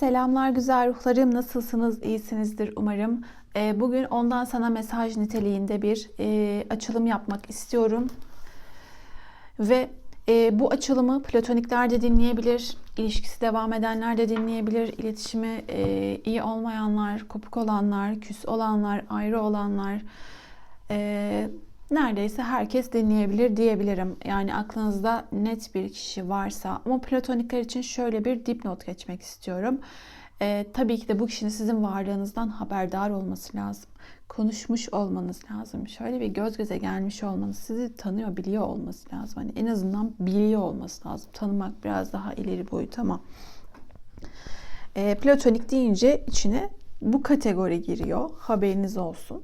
Selamlar güzel ruhlarım. Nasılsınız? İyisinizdir umarım. Ee, Bugün ondan sana mesaj niteliğinde bir e, açılım yapmak istiyorum. Ve e, bu açılımı platonikler de dinleyebilir, ilişkisi devam edenler de dinleyebilir, iletişimi e, iyi olmayanlar, kopuk olanlar, küs olanlar, ayrı olanlar, neredeyse herkes dinleyebilir diyebilirim. Yani aklınızda net bir kişi varsa ama platonikler için şöyle bir dipnot geçmek istiyorum. Ee, tabii ki de bu kişinin sizin varlığınızdan haberdar olması lazım. Konuşmuş olmanız lazım. Şöyle bir göz göze gelmiş olmanız, sizi tanıyor, biliyor olması lazım. Hani en azından biliyor olması lazım. Tanımak biraz daha ileri boyut ama e, platonik deyince içine bu kategori giriyor. Haberiniz olsun.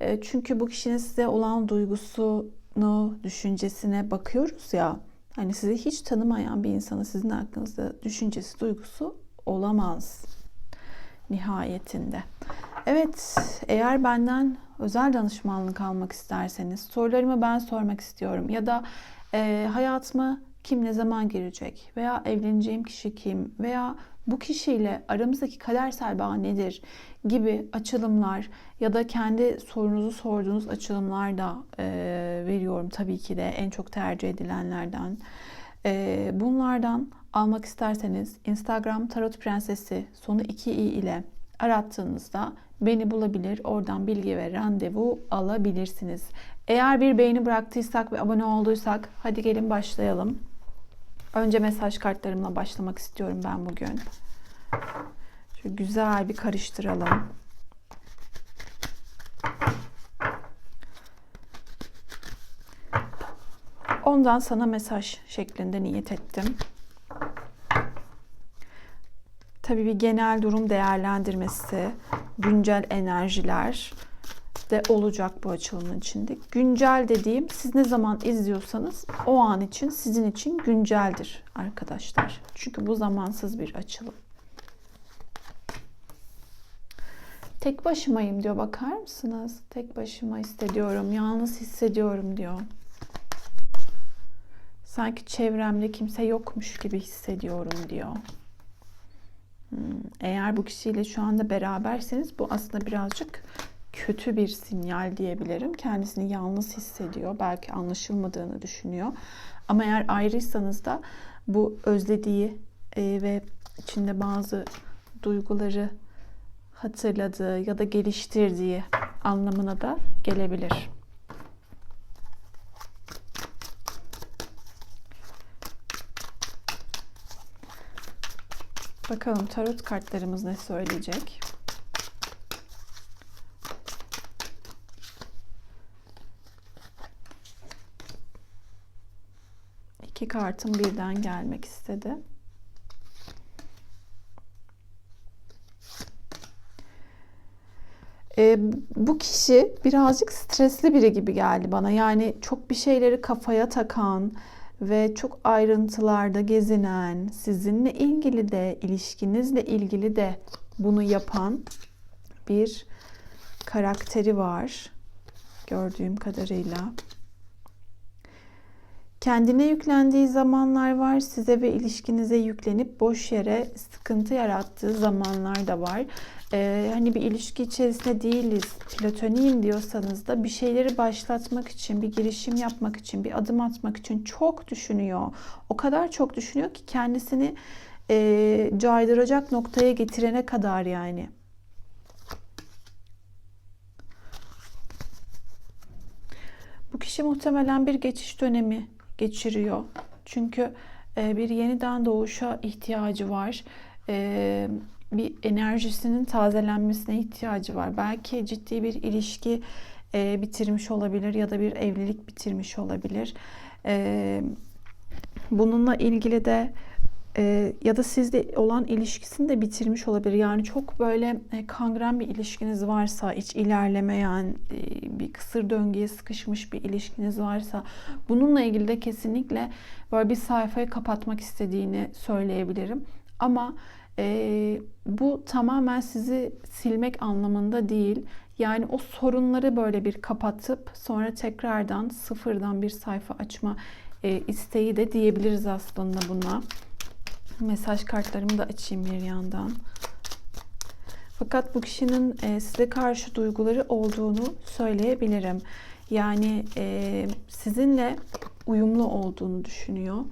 E, çünkü bu kişinin size olan duygusunu, düşüncesine bakıyoruz ya. Hani sizi hiç tanımayan bir insanın sizin hakkınızda düşüncesi, duygusu olamaz nihayetinde. Evet, eğer benden özel danışmanlık almak isterseniz, sorularımı ben sormak istiyorum ya da e, hayatıma kim ne zaman girecek veya evleneceğim kişi kim veya bu kişiyle aramızdaki kadersel bağ nedir gibi açılımlar ya da kendi sorunuzu sorduğunuz açılımlar da e, veriyorum tabii ki de en çok tercih edilenlerden. E, bunlardan almak isterseniz Instagram Tarot Prensesi sonu 2i ile arattığınızda beni bulabilir. Oradan bilgi ve randevu alabilirsiniz. Eğer bir beğeni bıraktıysak ve abone olduysak hadi gelin başlayalım. Önce mesaj kartlarımla başlamak istiyorum ben bugün. Şöyle güzel bir karıştıralım. Ondan sana mesaj şeklinde niyet ettim. Tabii bir genel durum değerlendirmesi, güncel enerjiler de olacak bu açılımın içinde. Güncel dediğim siz ne zaman izliyorsanız o an için sizin için günceldir arkadaşlar. Çünkü bu zamansız bir açılım. Tek başımayım diyor bakar mısınız? Tek başıma hissediyorum, yalnız hissediyorum diyor. Sanki çevremde kimse yokmuş gibi hissediyorum diyor. Hmm, Eğer bu kişiyle şu anda beraberseniz bu aslında birazcık kötü bir sinyal diyebilirim. Kendisini yalnız hissediyor. Belki anlaşılmadığını düşünüyor. Ama eğer ayrıysanız da bu özlediği e, ve içinde bazı duyguları hatırladığı ya da geliştirdiği anlamına da gelebilir. Bakalım tarot kartlarımız ne söyleyecek? İki kartım birden gelmek istedi. Ee, bu kişi birazcık stresli biri gibi geldi bana. Yani çok bir şeyleri kafaya takan ve çok ayrıntılarda gezinen, sizinle ilgili de, ilişkinizle ilgili de bunu yapan bir karakteri var gördüğüm kadarıyla. Kendine yüklendiği zamanlar var. Size ve ilişkinize yüklenip boş yere sıkıntı yarattığı zamanlar da var. Ee, hani bir ilişki içerisinde değiliz, platoniyim diyorsanız da bir şeyleri başlatmak için, bir girişim yapmak için, bir adım atmak için çok düşünüyor. O kadar çok düşünüyor ki kendisini e, caydıracak noktaya getirene kadar yani. Bu kişi muhtemelen bir geçiş dönemi geçiriyor. Çünkü e, bir yeniden doğuşa ihtiyacı var. E, bir enerjisinin tazelenmesine ihtiyacı var. Belki ciddi bir ilişki e, bitirmiş olabilir ya da bir evlilik bitirmiş olabilir. Bununla ilgili de ya da sizde olan ilişkisini de bitirmiş olabilir. Yani çok böyle kangren bir ilişkiniz varsa, hiç ilerlemeyen, bir kısır döngüye sıkışmış bir ilişkiniz varsa bununla ilgili de kesinlikle böyle bir sayfayı kapatmak istediğini söyleyebilirim. Ama e, bu tamamen sizi silmek anlamında değil. Yani o sorunları böyle bir kapatıp sonra tekrardan sıfırdan bir sayfa açma e, isteği de diyebiliriz aslında buna. Mesaj kartlarımı da açayım bir yandan. Fakat bu kişinin e, size karşı duyguları olduğunu söyleyebilirim. Yani e, sizinle uyumlu olduğunu düşünüyor.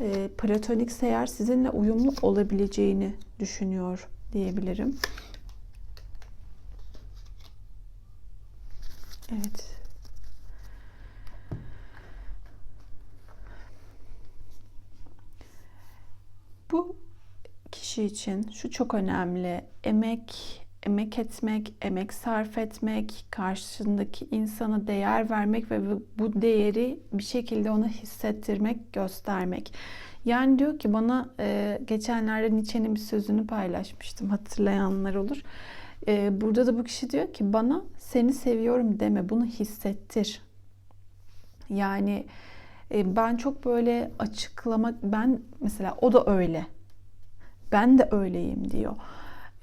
E, platonik eğer sizinle uyumlu olabileceğini düşünüyor diyebilirim. Evet. Bu kişi için şu çok önemli. Emek, emek etmek, emek sarf etmek, karşısındaki insana değer vermek ve bu değeri bir şekilde ona hissettirmek, göstermek. Yani diyor ki bana e, geçenlerde Nietzsche'nin bir sözünü paylaşmıştım hatırlayanlar olur. E, burada da bu kişi diyor ki bana seni seviyorum deme bunu hissettir. Yani e, ben çok böyle açıklamak ben mesela o da öyle. Ben de öyleyim diyor.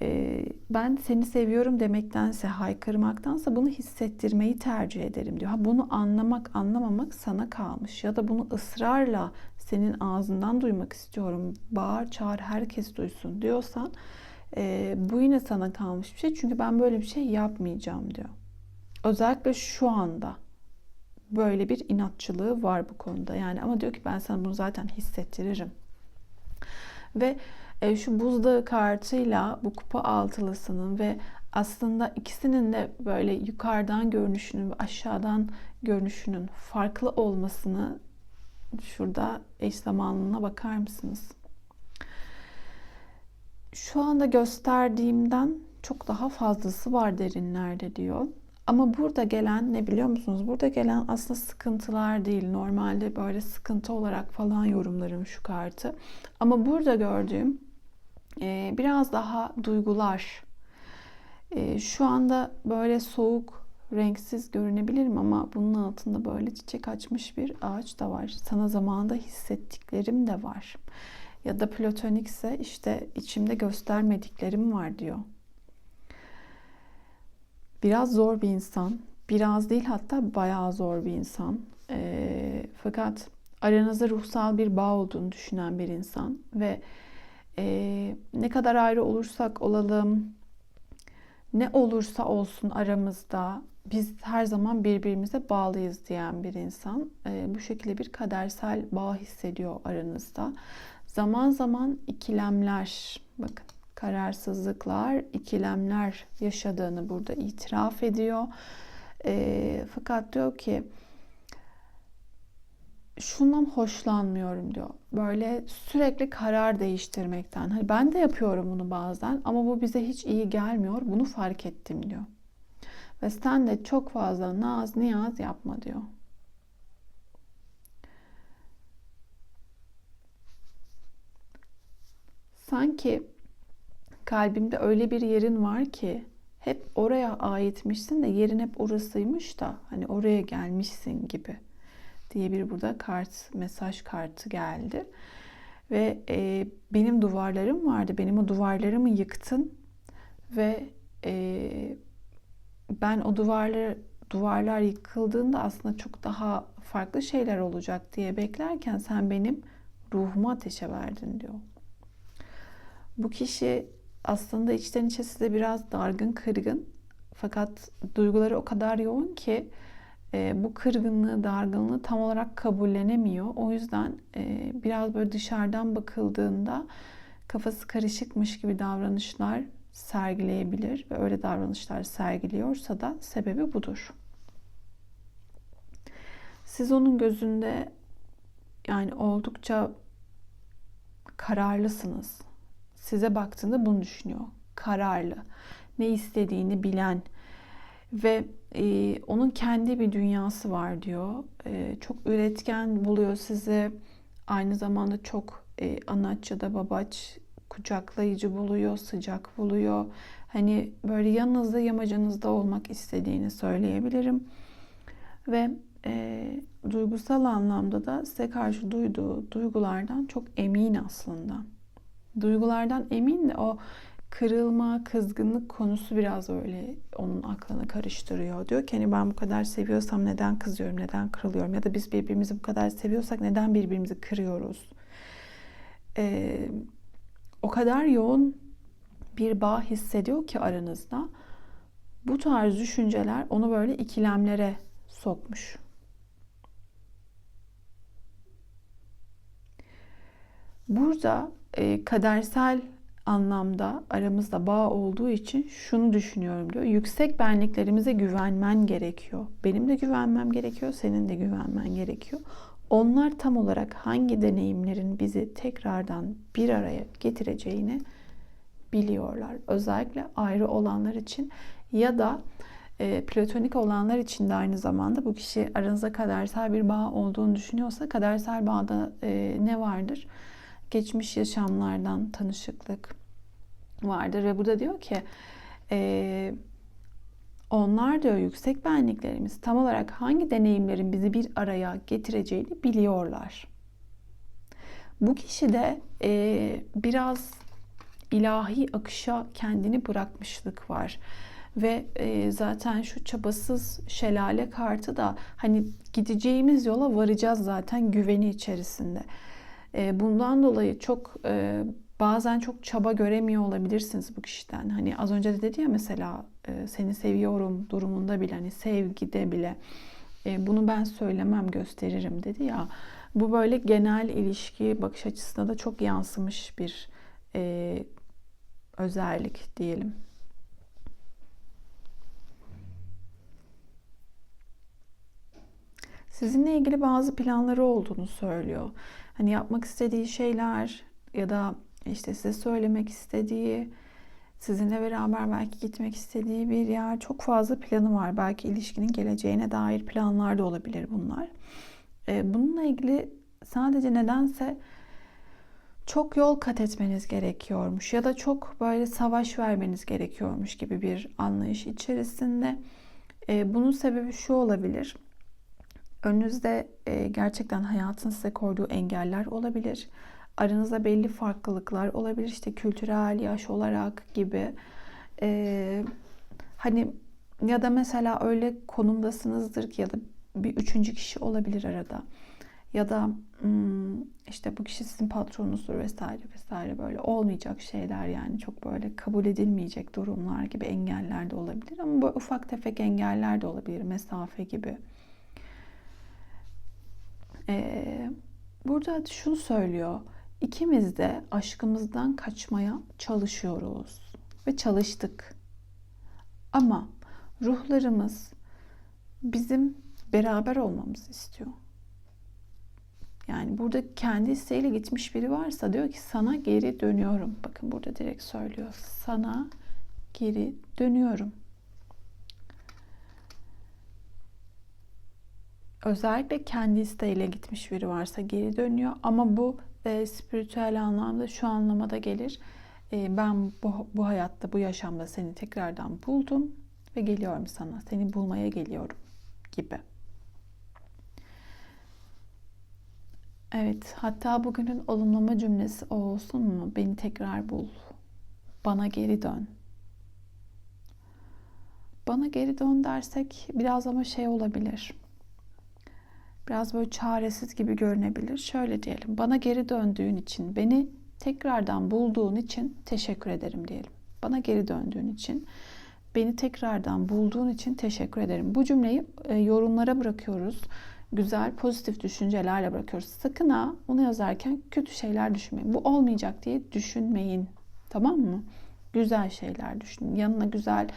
E, ben seni seviyorum demektense haykırmaktansa bunu hissettirmeyi tercih ederim diyor. Ha bunu anlamak anlamamak sana kalmış ya da bunu ısrarla senin ağzından duymak istiyorum. Bağır çağır herkes duysun diyorsan e, bu yine sana kalmış bir şey. Çünkü ben böyle bir şey yapmayacağım diyor. Özellikle şu anda böyle bir inatçılığı var bu konuda. Yani ama diyor ki ben sana bunu zaten hissettiririm. Ve e, şu buzdağı kartıyla bu kupa altılısının ve aslında ikisinin de böyle yukarıdan görünüşünün ve aşağıdan görünüşünün farklı olmasını şurada eş zamanlığına bakar mısınız? Şu anda gösterdiğimden çok daha fazlası var derinlerde diyor. Ama burada gelen ne biliyor musunuz? Burada gelen aslında sıkıntılar değil. Normalde böyle sıkıntı olarak falan yorumlarım şu kartı. Ama burada gördüğüm e, biraz daha duygular. E, şu anda böyle soğuk, renksiz görünebilirim ama bunun altında böyle çiçek açmış bir ağaç da var. Sana zamanında hissettiklerim de var. Ya da platonikse işte içimde göstermediklerim var diyor. Biraz zor bir insan. Biraz değil hatta bayağı zor bir insan. E, fakat aranızda ruhsal bir bağ olduğunu düşünen bir insan. Ve e, ne kadar ayrı olursak olalım, ne olursa olsun aramızda biz her zaman birbirimize bağlıyız diyen bir insan. E, bu şekilde bir kadersel bağ hissediyor aranızda. Zaman zaman ikilemler, bakın kararsızlıklar, ikilemler yaşadığını burada itiraf ediyor. E, fakat diyor ki şundan hoşlanmıyorum diyor. Böyle sürekli karar değiştirmekten. Hani ben de yapıyorum bunu bazen ama bu bize hiç iyi gelmiyor. Bunu fark ettim diyor. Ve sen de çok fazla naz niyaz yapma diyor. Sanki kalbimde öyle bir yerin var ki hep oraya aitmişsin de yerin hep orasıymış da hani oraya gelmişsin gibi diye bir burada kart mesaj kartı geldi ve e, benim duvarlarım vardı benim o duvarlarımı yıktın ve e, ben o duvarlar duvarlar yıkıldığında aslında çok daha farklı şeyler olacak diye beklerken sen benim ruhumu ateşe verdin diyor. Bu kişi aslında içten içe size biraz dargın, kırgın. Fakat duyguları o kadar yoğun ki bu kırgınlığı, dargınlığı tam olarak kabullenemiyor. O yüzden e, biraz böyle dışarıdan bakıldığında kafası karışıkmış gibi davranışlar sergileyebilir ve öyle davranışlar sergiliyorsa da sebebi budur. Siz onun gözünde yani oldukça kararlısınız size baktığında bunu düşünüyor. Kararlı, ne istediğini bilen ve e, onun kendi bir dünyası var diyor. E, çok üretken buluyor sizi. Aynı zamanda çok e, anaçça da babaç, kucaklayıcı buluyor, sıcak buluyor. Hani böyle yanınızda yamacınızda olmak istediğini söyleyebilirim. Ve e, duygusal anlamda da size karşı duyduğu duygulardan çok emin aslında duygulardan emin de o kırılma, kızgınlık konusu biraz öyle onun aklını karıştırıyor. Diyor ki hani ben bu kadar seviyorsam neden kızıyorum, neden kırılıyorum ya da biz birbirimizi bu kadar seviyorsak neden birbirimizi kırıyoruz? e, o kadar yoğun bir bağ hissediyor ki aranızda. Bu tarz düşünceler onu böyle ikilemlere sokmuş. Burada e, kadersel anlamda aramızda bağ olduğu için şunu düşünüyorum diyor. Yüksek benliklerimize güvenmen gerekiyor. Benim de güvenmem gerekiyor, senin de güvenmen gerekiyor. Onlar tam olarak hangi deneyimlerin bizi tekrardan bir araya getireceğini biliyorlar. Özellikle ayrı olanlar için ya da e, platonik olanlar için de aynı zamanda bu kişi aranızda kadersel bir bağ olduğunu düşünüyorsa kadersel bağda e, ne vardır? Geçmiş yaşamlardan tanışıklık vardır ve burada diyor ki e, onlar diyor yüksek benliklerimiz tam olarak hangi deneyimlerin bizi bir araya getireceğini biliyorlar. Bu kişi de e, biraz ilahi akışa kendini bırakmışlık var. Ve e, zaten şu çabasız şelale kartı da hani gideceğimiz yola varacağız zaten güveni içerisinde. E, bundan dolayı çok e, bazen çok çaba göremiyor olabilirsiniz bu kişiden. Hani az önce de dedi ya mesela e, seni seviyorum durumunda bile hani sevgide bile e, bunu ben söylemem gösteririm dedi ya. Bu böyle genel ilişki bakış açısına da çok yansımış bir e, özellik diyelim. Sizinle ilgili bazı planları olduğunu söylüyor. Hani yapmak istediği şeyler ya da işte size söylemek istediği, sizinle beraber belki gitmek istediği bir yer çok fazla planı var. Belki ilişkinin geleceğine dair planlar da olabilir bunlar. Ee, bununla ilgili sadece nedense çok yol kat etmeniz gerekiyormuş ya da çok böyle savaş vermeniz gerekiyormuş gibi bir anlayış içerisinde. Ee, bunun sebebi şu olabilir. Önünüzde e, gerçekten hayatın size koyduğu engeller olabilir aranızda belli farklılıklar olabilir. İşte kültürel, yaş olarak gibi. Ee, hani ya da mesela öyle konumdasınızdır ki ya da bir üçüncü kişi olabilir arada. Ya da hmm, işte bu kişi sizin patronunuzdur vesaire vesaire böyle olmayacak şeyler yani çok böyle kabul edilmeyecek durumlar gibi engeller de olabilir ama böyle ufak tefek engeller de olabilir mesafe gibi. Ee, burada şunu söylüyor İkimiz de aşkımızdan kaçmaya çalışıyoruz ve çalıştık. Ama ruhlarımız bizim beraber olmamızı istiyor. Yani burada kendi isteğiyle gitmiş biri varsa diyor ki sana geri dönüyorum. Bakın burada direkt söylüyor. Sana geri dönüyorum. Özellikle kendi isteğiyle gitmiş biri varsa geri dönüyor ama bu e, spiritüel anlamda şu anlamada gelir. E, ben bu, bu hayatta, bu yaşamda seni tekrardan buldum ve geliyorum sana. Seni bulmaya geliyorum gibi. Evet, hatta bugünün olumlama cümlesi o olsun mu? Beni tekrar bul. Bana geri dön. Bana geri dön dersek biraz ama şey olabilir biraz böyle çaresiz gibi görünebilir. Şöyle diyelim. Bana geri döndüğün için, beni tekrardan bulduğun için teşekkür ederim diyelim. Bana geri döndüğün için, beni tekrardan bulduğun için teşekkür ederim. Bu cümleyi e, yorumlara bırakıyoruz. Güzel, pozitif düşüncelerle bırakıyoruz. Sakın ha onu yazarken kötü şeyler düşünmeyin. Bu olmayacak diye düşünmeyin. Tamam mı? Güzel şeyler düşünün. Yanına güzel,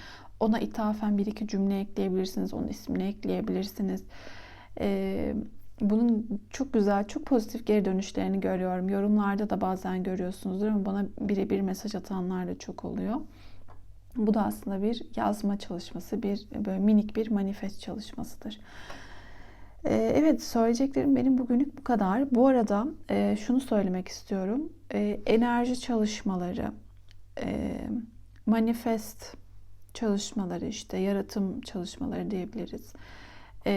ona ithafen bir iki cümle ekleyebilirsiniz. Onun ismini ekleyebilirsiniz. Ee, bunun çok güzel, çok pozitif geri dönüşlerini görüyorum. Yorumlarda da bazen görüyorsunuzdur ama bana birebir mesaj atanlar da çok oluyor. Bu da aslında bir yazma çalışması, bir böyle minik bir manifest çalışmasıdır. Ee, evet söyleyeceklerim benim bugünlük bu kadar. Bu arada e, şunu söylemek istiyorum. E, enerji çalışmaları, e, manifest çalışmaları işte yaratım çalışmaları diyebiliriz e,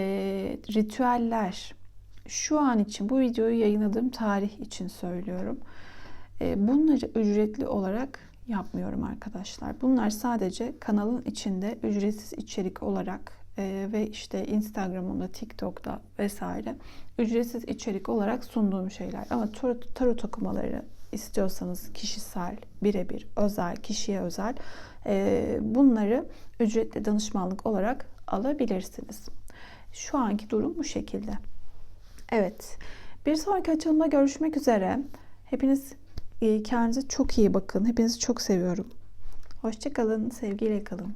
ritüeller şu an için bu videoyu yayınladığım tarih için söylüyorum. E, bunları ücretli olarak yapmıyorum arkadaşlar. Bunlar sadece kanalın içinde ücretsiz içerik olarak e, ve işte Instagram'ımda, TikTok'ta vesaire ücretsiz içerik olarak sunduğum şeyler. Ama tarot, tarot okumaları istiyorsanız kişisel, birebir, özel, kişiye özel e, bunları ücretli danışmanlık olarak alabilirsiniz. Şu anki durum bu şekilde. Evet. Bir sonraki açılımda görüşmek üzere. Hepiniz e, kendinize çok iyi bakın. Hepinizi çok seviyorum. Hoşçakalın. Sevgiyle kalın.